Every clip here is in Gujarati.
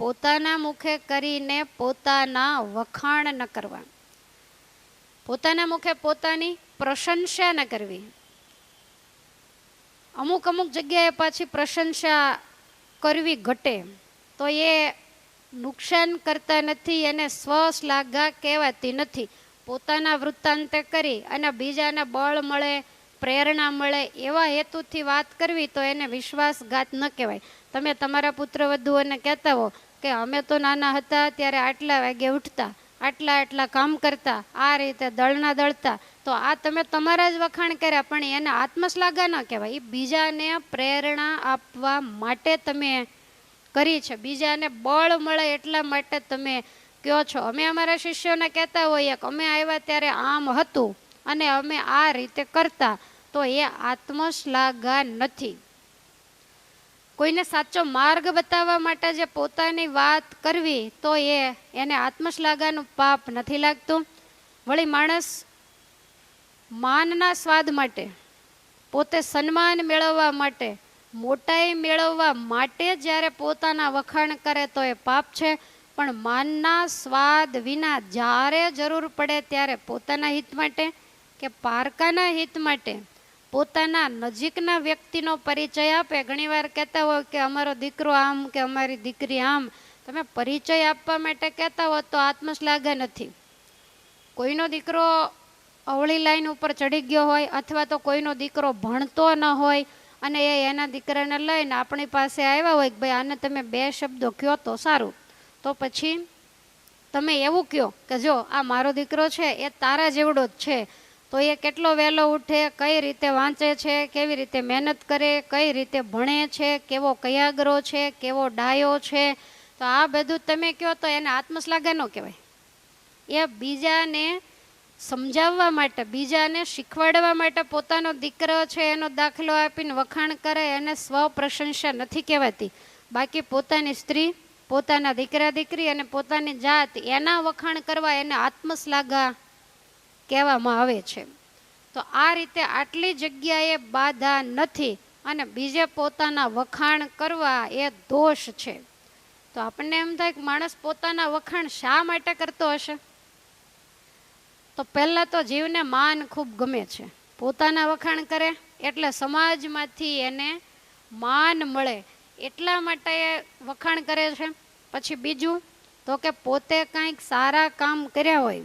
પોતાના મુખે કરીને પોતાના વખાણ ન કરવા. પોતાના મુખે પોતાની પ્રશંસા ન કરવી. અમુક અમુક જગ્યાએ પાછી પ્રશંસા કરવી ઘટે, તો એ નુકસાન કરતા નથી, એને સ્વશ્લાઘા કહેવાતી નથી. પોતાના વૃત્તાંતે કરી અને બીજાને બળ મળે, પ્રેરણા મળે, એવા હેતુથી વાત કરવી તો એને વિશ્વાસઘાત ન કહેવાય. તમે તમારા પુત્ર વધુઓને કહેતા હો કે અમે તો નાના હતા ત્યારે આટલા વાગે ઉઠતા, આટલા આટલા કામ કરતા, આ રીતે દળના દળતા. તો આ તમે તમારા જ વખાણ કર્યા, પણ એને આત્મશ્લાઘા ન કહેવાય. એ બીજાને પ્રેરણા આપવા માટે તમે કરી છે. બીજાને બળ મળે એટલા માટે તમે કહો છો. અમે અમારા શિષ્યોને કહેતા હોઈએ કે અમે આવ્યા ત્યારે આમ હતું અને અમે આ રીતે કરતા. તો એ આત્મશ્લાઘા નથી. કોઈને સાચો માર્ગ બતાવવા માટે જે પોતાની વાત કરવી, તો એ એને આત્મશ્લાઘાનું પાપ નથી લાગતું. વળી માણસ માનના સ્વાદ માટે, પોતે સન્માન મેળવવા માટે, મોટાઈ મેળવવા માટે જ્યારે પોતાના વખાણ કરે તો એ પાપ છે, પણ માનના સ્વાદ વિના જ્યારે જરૂર પડે ત્યારે પોતાના હિત માટે કે પારકાના હિત માટે પોતાના નજીકના વ્યક્તિનો પરિચય આપે. ઘણીવાર કહેતા હોય કે અમારો દીકરો આમ કે અમારી દીકરી આમ. તમે પરિચય આપવા માટે કહેતા હો તો આત્મશ્લાઘા નથી. કોઈનો દીકરો અવળી લાઈન ઉપર ચડી ગયો હોય અથવા તો કોઈનો દીકરો ભણતો ન હોય અને એ એના દીકરાને લઈને આપણી પાસે આવ્યા હોય કે ભાઈ આને તમે બે શબ્દો કહો તો સારું. તો પછી તમે એવું કહો કે જો આ મારો દીકરો છે એ તારા જેવડો જ છે. તો એ કેટલો વહેલો ઉઠે, કઈ રીતે વાંચે છે, કેવી રીતે મહેનત કરે, કઈ રીતે ભણે છે, કેવો કયાગરો છે, કેવો ડાયો છે. તો આ બધું તમે કહો તો એને આત્મશ્લાઘા ન કહેવાય. એ બીજાને સમજાવવા માટે, બીજાને શીખવાડવા માટે પોતાનો દીકરો છે, એનો દાખલો આપીને વખાણ કરે, એને સ્વ પ્રશંસા નથી કહેવાતી. બાકી પોતાની સ્ત્રી, પોતાના દીકરા દીકરી અને પોતાની જાત, એના વખાણ કરવા એને આત્મશ્લાઘા કહેવામાં આવે છે. તો આ રીતે આટલી જગ્યાએ બાધા નથી અને બીજે પોતાના વખાણ કરવા એ દોષ છે. તો આપણને એમ થાય કે માણસ પોતાના વખાણ શા માટે કરતો હશે? તો પહેલાં તો જીવને માન ખૂબ ગમે છે. પોતાના વખાણ કરે એટલે સમાજમાંથી એને માન મળે એટલા માટે એ વખાણ કરે છે. પછી બીજું, તો કે પોતે કાંઈક સારા કામ કર્યા હોય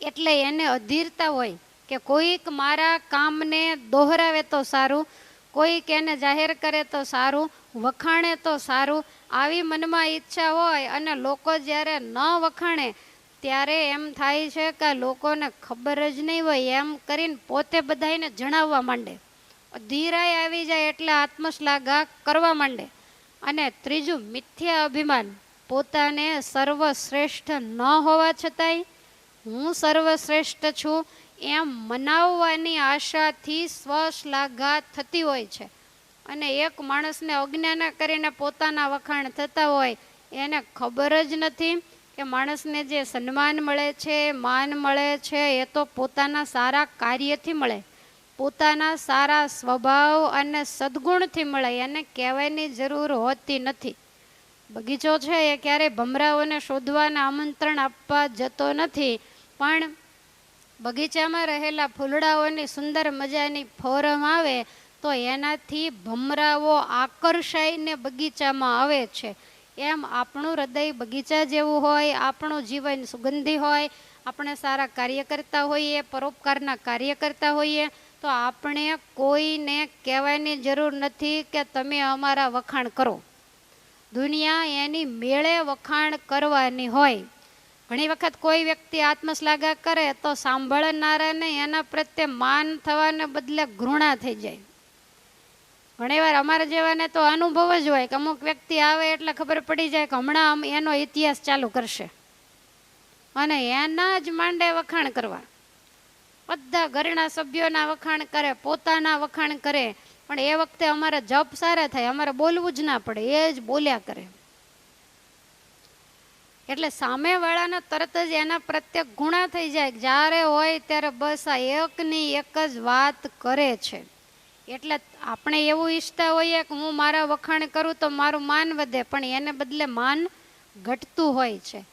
એટલે એને અધીરતા હોય કે કોઈક મારા કામને દોહરાવે તો સારું, કોઈક એને જાહેર કરે તો સારું, વખાણે તો સારું. આવી મનમાં ઈચ્છા હોય અને લોકો જ્યારે ન વખાણે, ત્યારે એમ થાય છે કે લોકોને ખબર જ નહીં હોય. એમ કરીને પોતે બધાને જણાવવા માંડે. ધીરાય આવી જાય એટલે આત્મશ્લાઘા કરવા માંડે. અને ત્રીજું, મિથ્યા અભિમાન. પોતાને સર્વશ્રેષ્ઠ ન હોવા છતાંય હું સર્વશ્રેષ્ઠ છું એમ મનાવવાની આશાથી સ્વશ્લાઘા થતી હોય છે. અને એક માણસને અજ્ઞાન કરીને પોતાના વખાણ થતા હોય, એને ખબર જ નથી કે માણસને જે સન્માન મળે છે, માન મળે છે, એ તો પોતાના સારા કાર્યથી મળે. પોતાના સારા સ્વભાવ અને સદગુણથી મળે, એને કહેવાની જરૂર હોતી નથી. બગીચો છે એ ક્યારેય ભમરાઓને શોધવાના આમંત્રણ આપવા જતો નથી પણ બગીચામાં રહેલા ફૂલડાઓની સુંદર મજાની ફોરમ આવે તો એનાથી ભમરાઓ આકર્ષાઈને બગીચામાં આવે છે. એમ આપણું હૃદય બગીચા જેવું હોય, આપણું જીવન સુગંધી હોય, આપણે સારા કાર્ય કરતા હોઈએ, પરોપકારના કાર્ય કરતા હોઈએ, તો આપણે કોઈને કહેવાની જરૂર નથી કે તમે અમારા વખાણ કરો. દુનિયા એની મેળે વખાણ કરવાની હોય. ઘણી વખત કોઈ વ્યક્તિ આત્મશ્લાઘા કરે તો સાંભળનારાને એના પ્રત્યે માન થવાને બદલે ઘૃણા થઈ જાય. ઘણીવાર અમારા જેવાને તો અનુભવ જ હોય કે અમુક વ્યક્તિ આવે એટલે ખબર પડી જાય કે હમણાં એનો ઇતિહાસ ચાલુ કરશે. અને એના જ માંડે વખાણ કરવા. બધા ઘરના સભ્યોના વખાણ કરે, પોતાના વખાણ કરે, પણ એ વખતે અમારે જપ સારા થાય, અમારે બોલવું જ ના પડે, એ જ બોલ્યા કરે. એટલે સામેવાળાને તરત જ એના પ્રત્યે ગુણા થઈ જાય જ્યારે હોય ત્યારે બસ આ એકની એક જ વાત કરે છે. એટલે આપણે એવું ઈચ્છતા હોઈએ કે હું મારા વખાણ કરું તો મારું માન વધે, પણ એને બદલે માન ઘટતું હોય છે.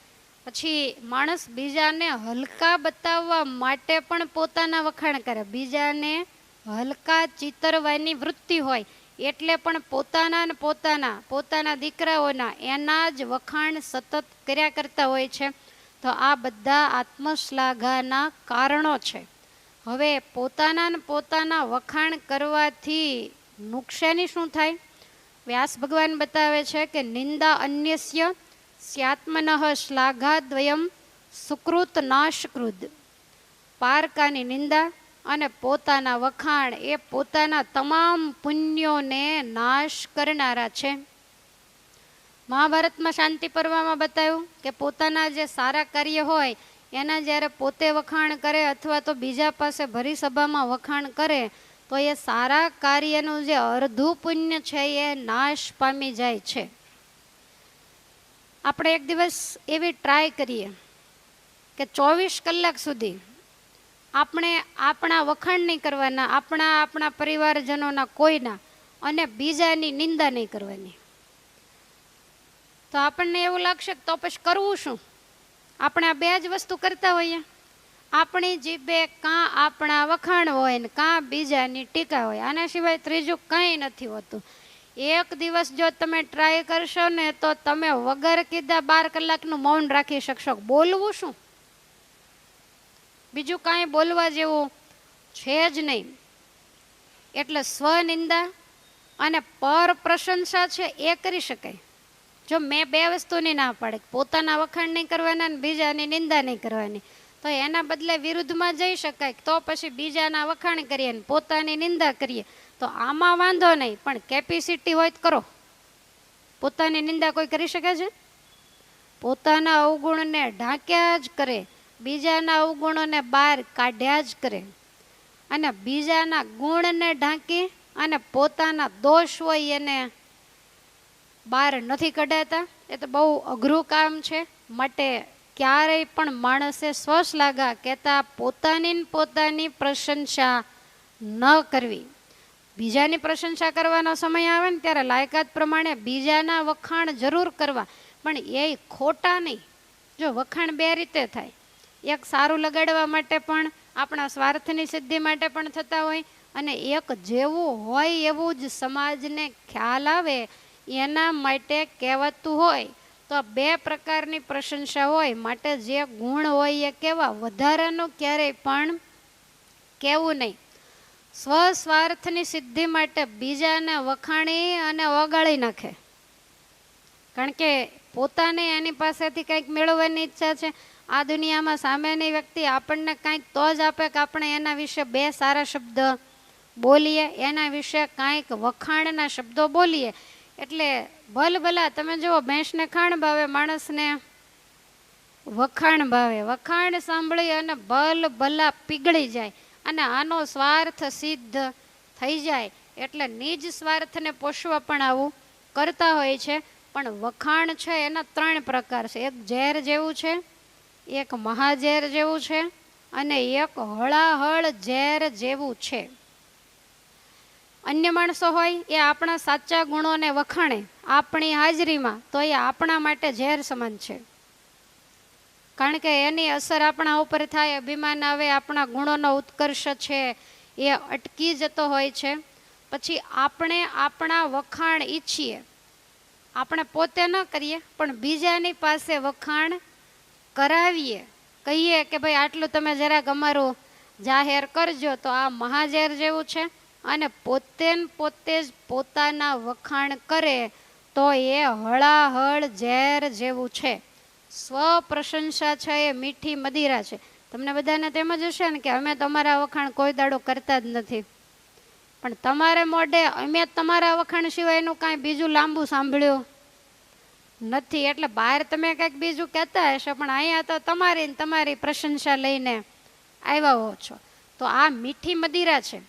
પછી માણસ બીજાને હલકા બતાવવા માટે પણ પોતાના વખાણ કરે. બીજાને હલકા ચિતરવાની વૃત્તિ હોય. એટલે પણ પોતાના ને પોતાના પોતાના દીકરાઓના એના જ વખાણ સતત કર્યા કરતા હોય છે. તો આ બધા આત્મશ્લાઘાના કારણો છે. હવે પોતાના ને પોતાના વખાણ કરવાથી નુકસાની શું થાય? વ્યાસ ભગવાન બતાવે છે કે નિંદા અન્યસ્ય સ્યાત્મન શ્લાઘાદ્વયમ સુકૃત નાશકૃદ. પારકાની નિંદા અને પોતાના વખાણ એ પોતાના તમામ પુણ્યોને નાશ કરનારા છે. મહાભારતમાં શાંતિ પર્વમાં બતાવ્યું કે પોતાના જે સારા કાર્ય હોય, એના જ્યારે પોતે વખાણ કરે અથવા તો બીજા પાસે ભરી સભામાં વખાણ કરે, તો એ સારા કાર્યનું જે અર્ધું પુણ્ય છે એ નાશ પામી જાય છે. આપણે એક દિવસ એવી ટ્રાય કરીએ કે ચોવીસ કલાક સુધી આપણે આપણા વખાણ નહીં કરવાના, આપણા આપણા પરિવારજનોના કોઈના અને બીજાની નિંદા નહીં કરવાની. તો આપણને એવું લાગશે તો પછી કરવું શું? આપણે આ બે જ વસ્તુ કરતા હોઈએ. આપણી જીભે કાં આપણા વખાણ હોય ને કાં બીજાની ટીકા હોય. આના સિવાય ત્રીજું કંઈ નથી હોતું. એક દિવસ જો તમે ટ્રાય કરશો ને તો તમે વગર કીધા બાર કલાકનું મૌન રાખી શકશો. બોલવું શું? બીજું કાંઈ બોલવા જેવું છે જ નહીં. એટલે સ્વનિંદા અને પર પ્રશંસા છે એ કરી શકાય. જો મેં બે વસ્તુની ના પાડે, પોતાના વખાણ નહીં કરવાના અને બીજાની નિંદા નહીં કરવાની, તો એના બદલે વિરુદ્ધમાં જઈ શકાય. તો પછી બીજાના વખાણ કરીએ ને પોતાની નિંદા કરીએ, તો આમાં વાંધો નહીં, પણ કેપેસિટી હોય તો કરો. પોતાની નિંદા કોઈ કરી શકે છે? પોતાના અવગુણને ઢાંક્યા જ કરે. બીજાના અવગુણોને બહાર કાઢ્યા જ કરે. અને બીજાના ગુણને ઢાંકી અને પોતાના દોષ હોય એને બહાર નથી કઢાતા. એ તો બહુ અઘરું કામ છે. માટે ક્યારેય પણ માણસે સ્વશ્લાઘા કહેતા પોતાની પોતાની પ્રશંસા ન કરવી. બીજાની પ્રશંસા કરવાનો સમય આવે ને ત્યારે લાયકાત પ્રમાણે બીજાના વખાણ જરૂર કરવા. પણ એ ખોટા નહીં. જો વખાણ બે રીતે થાય. એક સારું લગાડવા માટે પણ, આપણા સ્વાર્થની સિદ્ધિ માટે પણ થતા હોય. અને એક જેવું હોય એવું જ સમાજને ખ્યાલ આવે, એના માટે કહેવાતું હોય. તો બે પ્રકારની પ્રશંસા હોય. માટે જે ગુણ હોય એ કેવા? વધારાનું ક્યારેય પણ કહેવું નહીં. સ્વસ્વાર્થની સિદ્ધિ માટે બીજાને વખાણી અને ઓગાળી નાખે. કારણ કે પોતાને એની પાસેથી કંઈક મેળવવાની ઈચ્છા છે. આ દુનિયામાં સામેની વ્યક્તિ આપણને કંઈક તો જ આપે કે આપણે એના વિશે બે સારા શબ્દ બોલીએ, એના વિશે કાંઈક વખાણના શબ્દો બોલીએ. એટલે ભલ ભલા, તમે જુઓ, ભેંસને ખાણ ભાવે, માણસને વખાણ ભાવે. વખાણ સાંભળી અને ભલ ભલા પીગળી જાય અને આનો સ્વાર્થ સિદ્ધ થઈ જાય. એટલે નિજ સ્વાર્થને પોષવા પણ આવું કરતા હોય છે. પણ વખાણ છે એના ત્રણ પ્રકાર છે. એક ઝેર જેવું છે એક મહાઝેર જેવું છે અને એક હળાહળ ઝેર જેવું છે. અન્ય માણસો હોય એ આપણા સાચા ગુણોને વખાણે આપણી હાજરીમાં તો એ આપણા માટે ઝેર સમાન છે. કારણ કે એની અસર આપણા ઉપર થાય, અભિમાન આવે, આપણા ગુણોનો ઉત્કર્ષ છે, એ અટકી જતો હોય છે. પછી આપણે આપણા વખાણ ઈચ્છીએ. આપણે પોતે ન કરીએ, પણ બીજાની પાસે વખાણ કરાવીએ. કહીએ કે ભાઈ, આટલું તમે જરાક અમારું જાહેર કરજો તો આ મહાઝેર જેવું છે અને પોતે પોતે જ પોતાના વખાણ કરે તો એ હળાહળ ઝેર જેવું છે. સ્વ પ્રશંસા છે એ મીઠી મદિરા છે. તમને બધાને તેમ જ હશે ને કે અમે તમારા વખાણ કોઈ દાડો કરતા જ નથી. પણ તમારે મોઢે અમે તમારા વખાણ સિવાયનું કાંઈ બીજું લાંબુ સાંભળ્યું? નથી, એટલે બહાર તમે કંઈક બીજું કહેતા હશો, પણ અહીંયા તો તમારી તમારી પ્રશંસા લઈને આવ્યા હો છો. તો આ મીઠી મદિરા છે.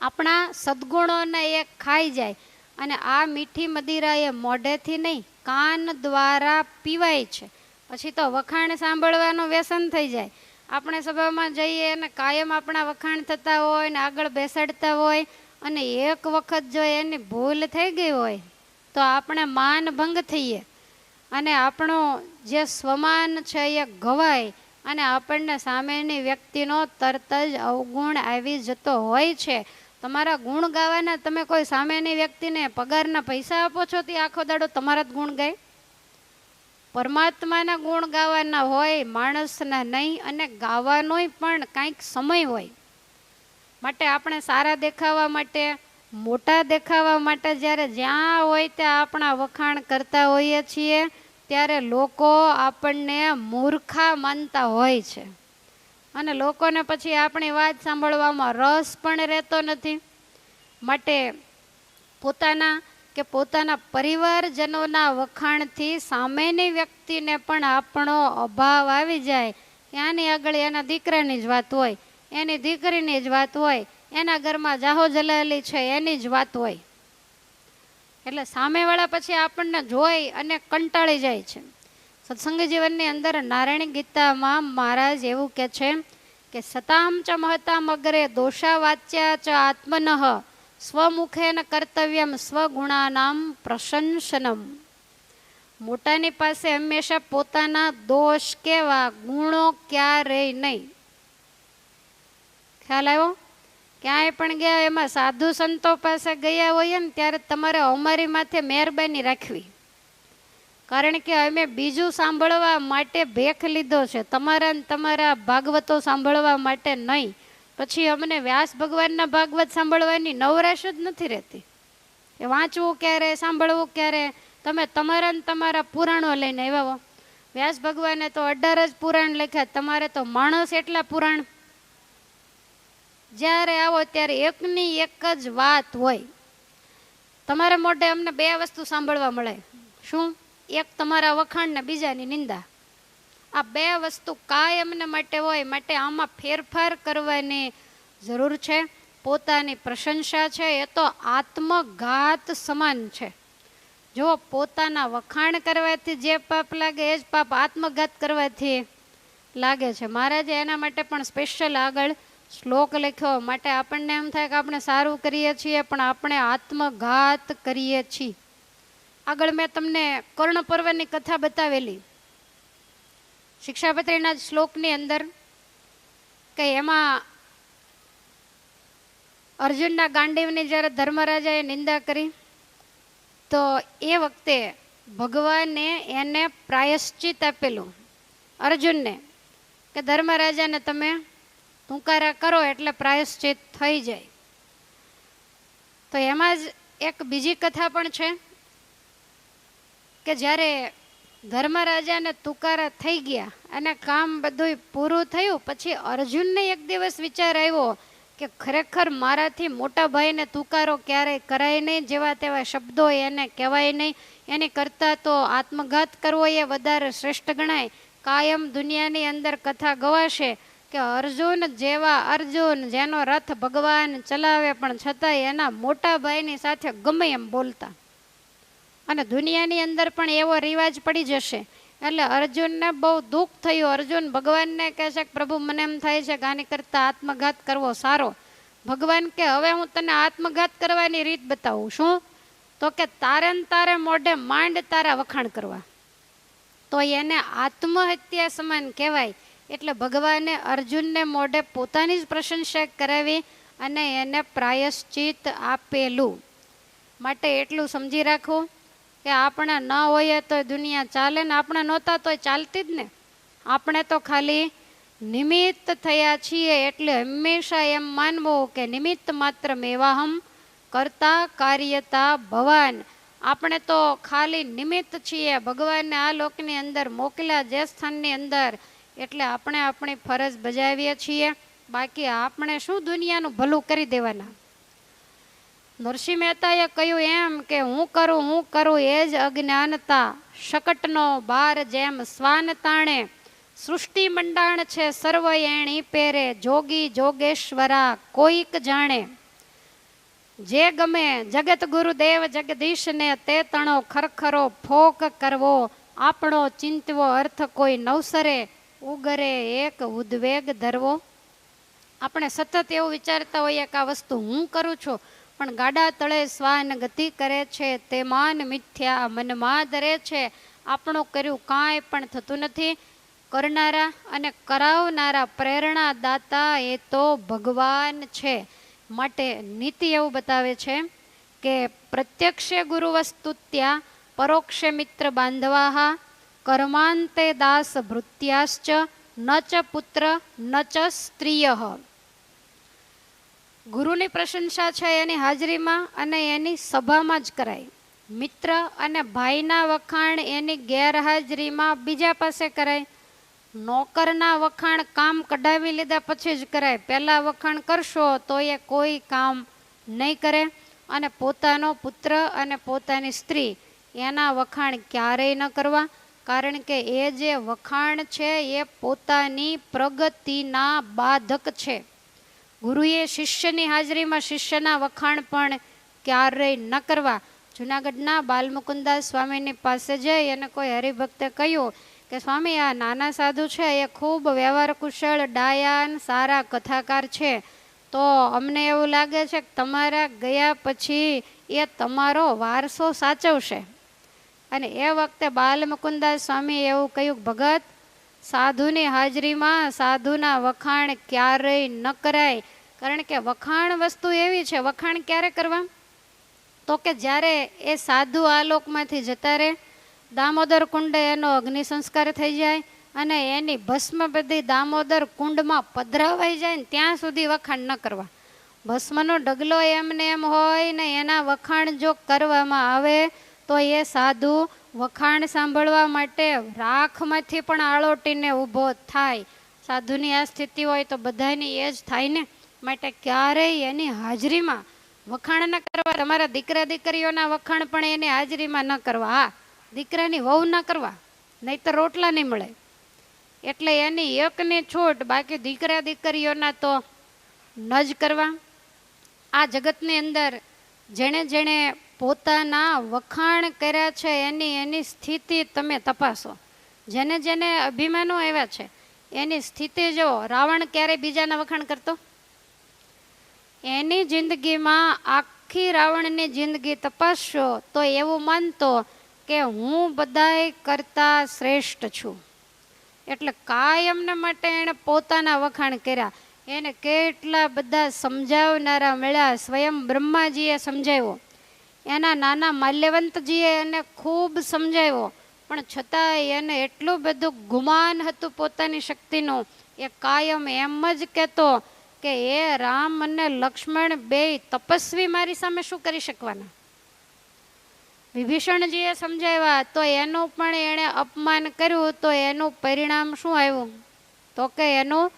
આપણા સદગુણોને એ ખાઈ જાય અને આ મીઠી મદિરા એ મોઢેથી નહીં, કાન દ્વારા પીવાય છે. પછી તો વખાણ સાંભળવાનું વ્યસન થઈ જાય. આપણે સભામાં જઈએ અને કાયમ આપણા વખાણ થતા હોય ને આગળ બેસાડતા હોય અને એક વખત જો એની ભૂલ થઈ ગઈ હોય તો આપણે માન ભંગ થઈએ. અને આપણો જે સ્વમાન છે એ ગવાય અને આપણને સામેની વ્યક્તિનો તરત જ અવગુણ આવી જતો હોય છે. તમારા ગુણ ગાવાના તમે કોઈ સામેની વ્યક્તિને પગારના પૈસા આપો છો તે આખો દાડો તમારા જ ગુણ ગાય? પરમાત્માના ગુણ ગાવાના હોય, માણસના નહીં અને ગાવાનોય પણ કાંઈક સમય હોય. માટે આપણે સારા દેખાવા માટે મોટા દેખાવા માટે જ્યારે જ્યાં હોય ત્યાં આપણા વખાણ કરતા હોઈએ છીએ, ત્યારે લોકો આપણને મૂર્ખા માનતા હોય છે. અને લોકોને પછી આપણી વાત સાંભળવામાં રસ પણ રહેતો નથી. માટે પોતાના કે પોતાના પરિવારજનોના વખાણથી સામેની વ્યક્તિને પણ આપણો અભાવ આવી જાય. ત્યાંની આગળ એના દીકરાની જ વાત હોય, એની દીકરીની જ વાત હોય એના ઘરમાં જાહો જલાલી છે, એની જ વાત હોય. એટલે સામેવાળા પછી આપણને જોઈ અને કંટાળી જાય છે. સત્સંગ જીવનની અંદર નારાયણ ગીતામાં મહારાજ એવું કે છે કે, સતામ ચ મહતામ અગ્રે દોષા વાચ્યા ચ આત્મનઃ, સ્વમુખેન કર્તવ્યમ સ્વગુણાનામ પ્રશંસનમ. મોટાની પાસે હંમેશા પોતાના દોષ કેવા ગુણો ક્યારેય નહીં. ખ્યાલ આવ્યો? ક્યાંય પણ ગયા એમાં સાધુ સંતો પાસે ગયા હોઈએ ને, ત્યારે તમારે અમારી માથે મહેરબાની રાખવી. કારણ કે અમે બીજું સાંભળવા માટે ભેખ લીધો છે. તમારા તમારા ભાગવતો સાંભળવા માટે નહીં. પછી અમને વ્યાસ ભગવાનના ભાગવત સાંભળવાની નવરાશ જ નથી રહેતી. એ વાંચવું ક્યારે, સાંભળવું ક્યારે? તમે તમારા તમારા પુરાણો લઈને આવ્યા વ્યાસ ભગવાને તો અઢાર જ પુરાણ લખ્યા. તમારે તો માણસ એટલા પુરાણ જ્યારે આવો ત્યારે એકની એક જ વાત હોય. તમારા મોઢે અમને બે વસ્તુ સાંભળવા મળે. શું? એક તમારા વખાણ ને બીજાની નિંદા. આ બે વસ્તુ કાયમને માટે હોય, માટે આમાં ફેરફાર કરવાની જરૂર છે. પોતાની પ્રશંસા છે, એ તો આત્મઘાત સમાન છે. જો પોતાના વખાણ કરવાથી જે પાપ લાગે, એ જ પાપ આત્મઘાત કરવાથી લાગે છે. મહારાજે એના માટે પણ સ્પેશિયલ આગળ શ્લોક લખ્યો. માટે આપણને એમ થાય કે આપણે સારું કરીએ છીએ, પણ આપણે આત્મઘાત કરીએ છીએ. આગળ મેં તમને કર્ણ પર્વની કથા બતાવેલી. શિક્ષાપત્રીના શ્લોકની અંદર કે એમાં અર્જુનના ગાંડીવની જ્યારે ધર્મરાજાએ નિંદા કરી, તો એ વખતે ભગવાને એને પ્રાયશ્ચિત આપેલું. અર્જુનને કે ધર્મરાજાને તમે તુંકારા કરો એટલે પ્રાયશ્ચિત થઈ જાય. તો એમાં જ એક બીજી કથા પણ છે કે જ્યારે ધર્મરાજાને તુકારા થઈ ગયા અને કામ બધું પૂરું થયું, પછી અર્જુનને એક દિવસ વિચાર આવ્યો કે ખરેખર મારાથી મોટા ભાઈને તુકારો ક્યારેય કરાય નહીં, જેવા તેવા શબ્દો એને કહેવાય નહીં. એની કરતાં તો આત્મઘાત કરવો એ વધારે શ્રેષ્ઠ ગણાય. કાયમ દુનિયાની અંદર કથા ગવાશે. કે અર્જુન જેવા અર્જુન જેનો રથ ભગવાન ચલાવે પણ છતાંય એના મોટા ભાઈની સાથે ગમે એમ બોલતા. અને દુનિયાની અંદર પણ એવો રિવાજ પડી જશે. એટલે અર્જુનને બહુ દુઃખ થયું. અર્જુન ભગવાનને કહે છે કે, પ્રભુ, મને એમ થાય છે કે આની કરતાં આત્મઘાત કરવો સારો. ભગવાન કે, હવે હું તને આત્મઘાત કરવાની રીત બતાવું. શું? તો કે, તારે ને તારે મોઢે માંડ તારા વખાણ કરવા. તો એને આત્મહત્યા સમાન કહેવાય. એટલે ભગવાને અર્જુનને મોઢે પોતાની જ પ્રશંસા કરાવી અને એને પ્રાયશ્ચિત આપેલું. માટે એટલું સમજી રાખવું કે આપણે ન હોઈએ તો દુનિયા ચાલે ને આપણે નહોતા તોય ચાલતી જ ને. આપણે તો ખાલી નિમિત્ત થયા છીએ એટલે હંમેશા એમ માનવું કે નિમિત્ત માત્ર મેવાહમ કરતા કાર્યતા ભવાન. આપણે તો ખાલી નિમિત્ત છીએ. ભગવાનને આ લોકની અંદર મોકલ્યા, જે સ્થાનની અંદર એટલે આપણે આપણી ફરજ બજાવીએ છીએ. બાકી આપણે શું દુનિયાનું ભલું કરી દેવાના? નરસિંહ મહેતાએ કહ્યું એમ કે હું કરું હું કરું એ જ અજ્ઞાનતા. શકટનો બાર જેમ સ્વાન તાણે. સૃષ્ટિ મંડાણ છે સર્વ એણી પેરે. જોગી જોગેશ્વરા કોઈક જાણે. જે ગમે જગત ગુરુદેવ જગદીશને તે તણો ખરખરો ફોક કરવો. આપણો ચિંતવો અર્થ કોઈ નવસરે. ઉગરે એક ઉદ્વેગ ધરવો. આપણે સતત એવું વિચારતા હોઈએ કે આ વસ્તુ હું કરું છું, પણ ગાડા તળે શ્વાન ગતિ કરે છે, તે માન મિથ્યા મનમાં ધરે છે. આપણું કર્યું કાંઈ પણ થતું નથી. કરનારા અને કરાવનારા પ્રેરણાદાતા એ તો ભગવાન છે. માટે નીતિ એવું બતાવે છે કે પ્રત્યક્ષે ગુરુ વસ્તુત્યા પરોક્ષે મિત્ર બાંધવાહા કર્માંતે દાસ ભૃત્યાશ્ચ ન ચ પુત્ર ન ચ સ્ત્રીય ગુરુની પ્રશંસા છે, એની હાજરીમાં અને એની સભામાં જ કરાય મિત્ર અને ભાઈના વખાણ એની ગેરહાજરીમાં બીજા પાસે કરાય નોકરના વખાણ કામ કઢાવી લીધા પછી જ કરાય પહેલાં વખાણ કરશો તો એ કોઈ કામ નહીં કરે અને પોતાનો પુત્ર અને પોતાની સ્ત્રી એના વખાણ ક્યારેય ન કરવા. કારણ કે એ જે વખાણ છે, એ પોતાની પ્રગતિના બાધક છે. ગુરુએ શિષ્યની હાજરીમાં શિષ્યના વખાણ પણ ક્યારેય ન કરવા. જુનાગઢના બાલમુકુદાસ સ્વામીની પાસે જઈ અને કોઈ હરિભક્તે કહ્યું કે, સ્વામી, આ નાના સાધુ છે, એ ખૂબ વ્યવહાર કુશળ ડાયાન, સારા કથાકાર છે. તો અમને એવું લાગે છે કે તમારા ગયા પછી એ તમારો વારસો સાચવશે. અને એ વખતે બાલમુકુદાસ સ્વામી એવું કહ્યું, ભગત, સાધુની હાજરીમાં સાધુના વખાણ ક્યારેય ન કરાય. કારણ કે વખાણ વસ્તુ એવી છે, વખાણ ક્યારે કરવા? તો કે જ્યારે એ સાધુ આ લોકમાંથી જતા રહે, દામોદર કુંડે એનો અગ્નિ સંસ્કાર થઈ જાય અને એની ભસ્મ બધી દામોદર કુંડમાં પધરાવાઈ જાય ને ત્યાં સુધી વખાણ ન કરવા. ભસ્મનો ડગલો એમને એમ હોય ને એના વખાણ જો કરવામાં આવે તો એ સાધુ વખાણ સાંભળવા માટે રાખમાંથી પણ આળોટીને ઊભો થાય. સાધુની આ સ્થિતિ હોય તો બધાની એ જ થાય ને? માટે ક્યારેય એની હાજરીમાં વખાણ ન કરવા. તમારા દીકરા દીકરીઓના વખાણ પણ એની હાજરીમાં ન કરવા. હા, દીકરાની વહુ ન કરવા. નહીં તો રોટલા નહીં મળે. એટલે એની એકની છૂટ બાકી દીકરા દીકરીઓના તો ન જ કરવા. આ જગતની અંદર જેણે જેણે પોતાના વખાણ કર્યા છે એની એની સ્થિતિ તમે તપાસો. જેને જેને અભિમાનો આવ્યા છે, એની સ્થિતિ જો રાવણ ક્યારે બીજાના વખાણ કરતો? એની જિંદગીમાં આખી રાવણની જિંદગી તપાસશો તો એવું માનતો કે હું બધાય કરતા શ્રેષ્ઠ છું. એટલે કાયમને માટે એણે પોતાના વખાણ કર્યા. એને કેટલા બધા સમજાવનારા મળ્યા. સ્વયં બ્રહ્માજીએ સમજાવ્યો. એના નાના માલ્યવંતજીએ એને ખૂબ સમજાવ્યો. પણ છતાંય એને એટલું બધું ગુમાન હતું પોતાની શક્તિનું એ કાયમ એમ જ કહેતો કે એ રામ અને લક્ષ્મણ બે તપસ્વી મારી સામે શું કરી શકવાના? વિભીષણજીએ સમજાવ્યા, તો એનું પણ એણે અપમાન કર્યું, તો એનું પરિણામ શું આવ્યું? તો કે એનું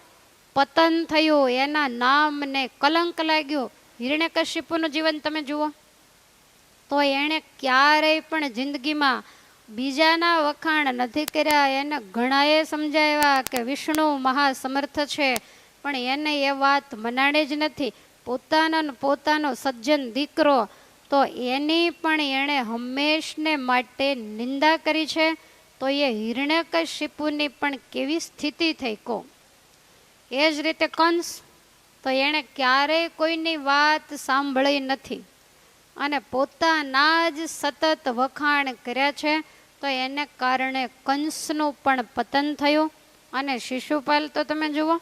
પતન થયું, એના નામને કલંક લાગ્યું. હિરણ્યકશ્યપુનું જીવન તમે જુઓ. તો એણે ક્યારેય પણ જિંદગીમાં બીજાના વખાણ નથી કર્યા. એને ઘણાએ સમજાવ્યા કે વિષ્ણુ મહાસમર્થ છે, પણ એને એ વાત મનાડે જ નથી. પોતાનો પોતાનો સજ્જન દીકરો, તો એની પણ એણે હંમેશને માટે નિંદા કરી છે, તો એ હિરણ્યકશિપુની પણ કેવી સ્થિતિ થઈ કો એ જ રીતે કંસ, તો એણે ક્યારેય કોઈની વાત સાંભળી નથી. અને પોતાના જ સતત વખાણ કર્યા છે, તો એને કારણે કંસનું પણ પતન થયું. અને શિશુપાલ, તો તમે જુઓ,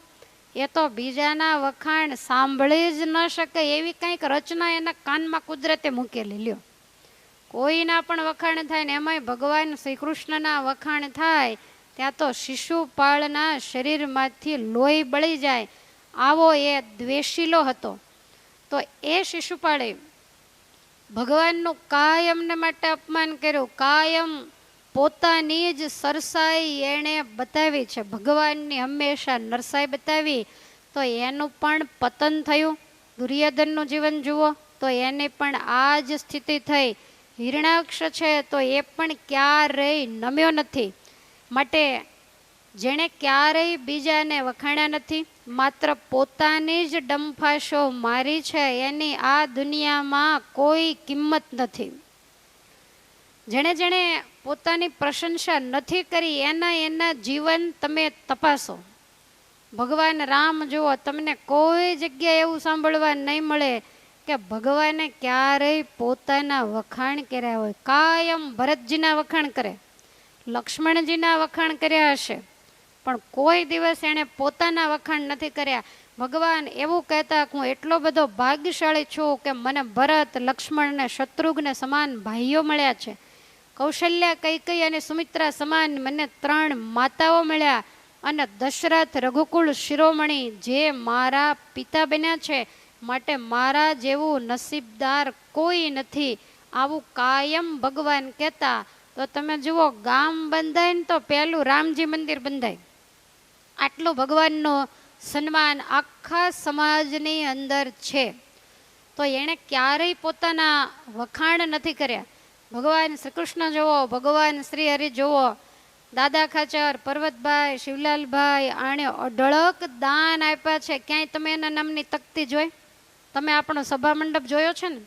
એ તો બીજાના વખાણ સાંભળી જ ન શકે એવી કંઈક રચના એના કાનમાં કુદરતે મૂકેલી, લ્યો. કોઈના પણ વખાણ થાય ને એમાંય ભગવાન શ્રી કૃષ્ણના વખાણ થાય, ત્યાં તો શિશુપાળના શરીરમાંથી લોહી બળી જાય. આવો એ દ્વેષીલો હતો. તો એ શિશુપાળે ભગવાનનું કાયમને માટે અપમાન કર્યું કાયમ પોતાની જ સરસાઈ એણે બતાવી છે. ભગવાનની હંમેશા નરસાઈ બતાવી, તો એનું પણ પતન થયું. દુર્યોધનનું જીવન જુઓ, તો એની પણ આ જ સ્થિતિ થઈ. હિરણાક્ષ છે, તો એ પણ ક્યારેય નમ્યો નથી. માટે જેણે ક્યારેય બીજાને વખાણ્યા નથી. માત્ર પોતાની જ ડંફાશો મારી છે, એની આ દુનિયામાં કોઈ કિંમત નથી. જેણે જેણે પોતાની પ્રશંસા નથી કરી, એના એના જીવન તમે તપાસો. ભગવાન રામ જુઓ, તમને કોઈ જગ્યાએ એવું સાંભળવા નહીં મળે કે ભગવાને ક્યારેય પોતાના વખાણ કર્યા હોય. કાયમ ભરતજીના વખાણ કરે, લક્ષ્મણજીના વખાણ કર્યા હશે. પણ કોઈ દિવસ એણે પોતાના વખાણ નથી કર્યા. ભગવાન એવું કહેતા હું એટલો બધો ભાગ્યશાળી છું કે મને ભરત, લક્ષ્મણ ને શત્રુઘ્ન સમાન ભાઈઓ મળ્યા છે. કૌશલ્યા કૈકઈ અને સુમિત્રા સમાન મને ત્રણ માતાઓ મળ્યા અને દશરથ, રઘુકુળ, શિરોમણી જે મારા પિતા બન્યા છે માટે મારા જેવું નસીબદાર કોઈ નથી. આવું કાયમ ભગવાન કહેતા. તો તમે જુઓ, ગામ બંધાય ને તો પહેલું રામજી મંદિર બંધાય. આટલું ભગવાનનો સન્માન આખા સમાજની અંદર છે. તો એણે ક્યારેય પોતાના વખાણ નથી કર્યા. ભગવાન શ્રી કૃષ્ણ જુઓ, ભગવાન શ્રી હરિ જુઓ. દાદા ખાચર, પર્વતભાઈ, શિવલાલભાઈ, આણે અઢળક દાન આપ્યા છે. ક્યાંય તમે એના નામની તકતી જોઈ? તમે આપણો સભા મંડપ જોયો છે ને?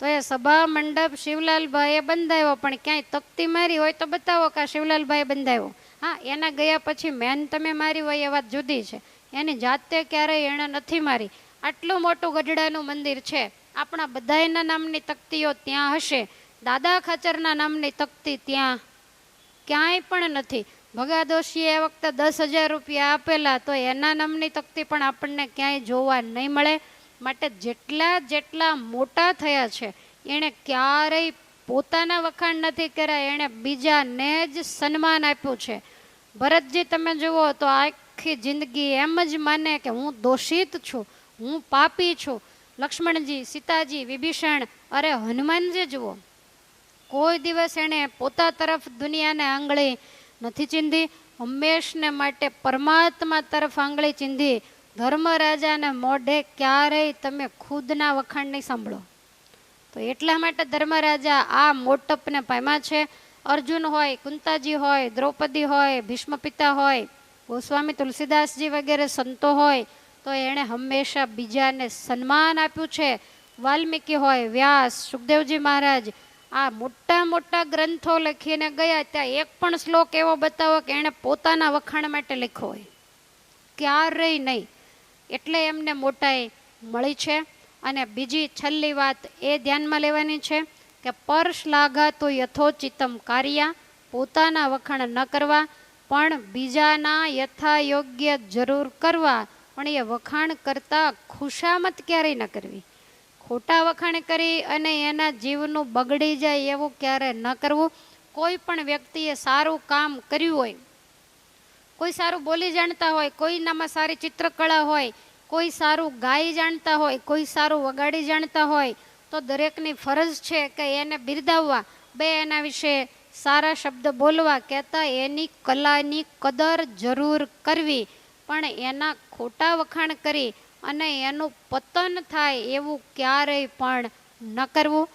તો એ સભા મંડપ શિવલાલભાઈએ બંધાવ્યો. પણ ક્યાંય તકતી મારી હોય તો બતાવો કે શિવલાલભાઈ બંધાયો હા, એના ગયા પછી મેન તમે મારી હોય એ વાત જુદી છે. એની જાતે ક્યારેય એણે નથી મારી. આટલું મોટું ગઢડાનું મંદિર છે. આપણા બધાયના નામની તકતીઓ ત્યાં હશે. દાદા ખાચરના નામની તકતી ત્યાં ક્યાંય પણ નથી. ભગાદોશીએ એ વખતે દસ હજાર રૂપિયા આપેલા તો એના નામની તકતી પણ આપણને ક્યાંય જોવા નહીં મળે. માટે જેટલા જેટલા મોટા થયા છે, એણે ક્યારેય પોતાના વખાણ નથી કર્યા, એણે બીજાને જ સન્માન આપ્યું છે. ભરતજી, તમે જુઓ તો આખી જિંદગી એમ જ માને કે હું દોષિત છું, હું પાપી છું. લક્ષ્મણજી, સીતાજી, વિભીષણ, અરે હનુમાનજી જુઓ. કોઈ દિવસ એણે પોતા તરફ દુનિયાને આંગળી નથી ચીંધી, હંમેશને માટે પરમાત્મા તરફ આંગળી ચીંધી ધર્મરાજાને મોઢે ક્યારેય તમે ખુદના વખાણ નહીં સાંભળો. તો એટલા માટે ધર્મરાજા આ મોટપને પામ્યા છે. અર્જુન હોય, કુંતાજી હોય, દ્રૌપદી હોય ભીષ્મ પિતા હોય, ગોસ્વામી તુલસીદાસજી વગેરે સંતો હોય, તો એણે હંમેશા બીજાને સન્માન આપ્યું છે. વાલ્મીકી હોય, વ્યાસ, સુખદેવજી મહારાજ, આ મોટા મોટા ગ્રંથો લખીને ગયા, ત્યાં એક પણ શ્લોક એવો બતાવો કે એણે પોતાના વખાણ માટે લખ્યો હોય. ક્યારેય નહીં. એટલે એમને મોટાઈ મળી છે. અને બીજી છેલ્લી વાત એ ધ્યાનમાં લેવાની છે કે પર્શ લાગા તો યથોચિતમ કાર્યા, પોતાના વખાણ ન કરવા, પણ બીજાના યથાયોગ્ય જરૂર કરવા, પણ એ વખાણ કરતા ખુશામત ક્યારેય ન કરવી. ખોટા વખાણ કરી અને એના જીવનું બગડી જાય એવું ક્યારે ન કરવું. કોઈ પણ વ્યક્તિએ સારું કામ કર્યું હોય કોઈ સારું બોલી જાણતા હોય, કોઈનામાં સારી ચિત્રકળા હોય, કોઈ સારું ગાઈ જાણતા હોય, કોઈ સારું વગાડી જાણતા હોય, તો દરેકની ફરજ છે કે એને બિરદાવવા. બે એના વિશે સારા શબ્દ બોલવા કહેતા એની કલાની કદર જરૂર કરવી. પણ એના ખોટા વખાણ કરી અને એનું પતન થાય એવું ક્યારેય પણ ન કરવું.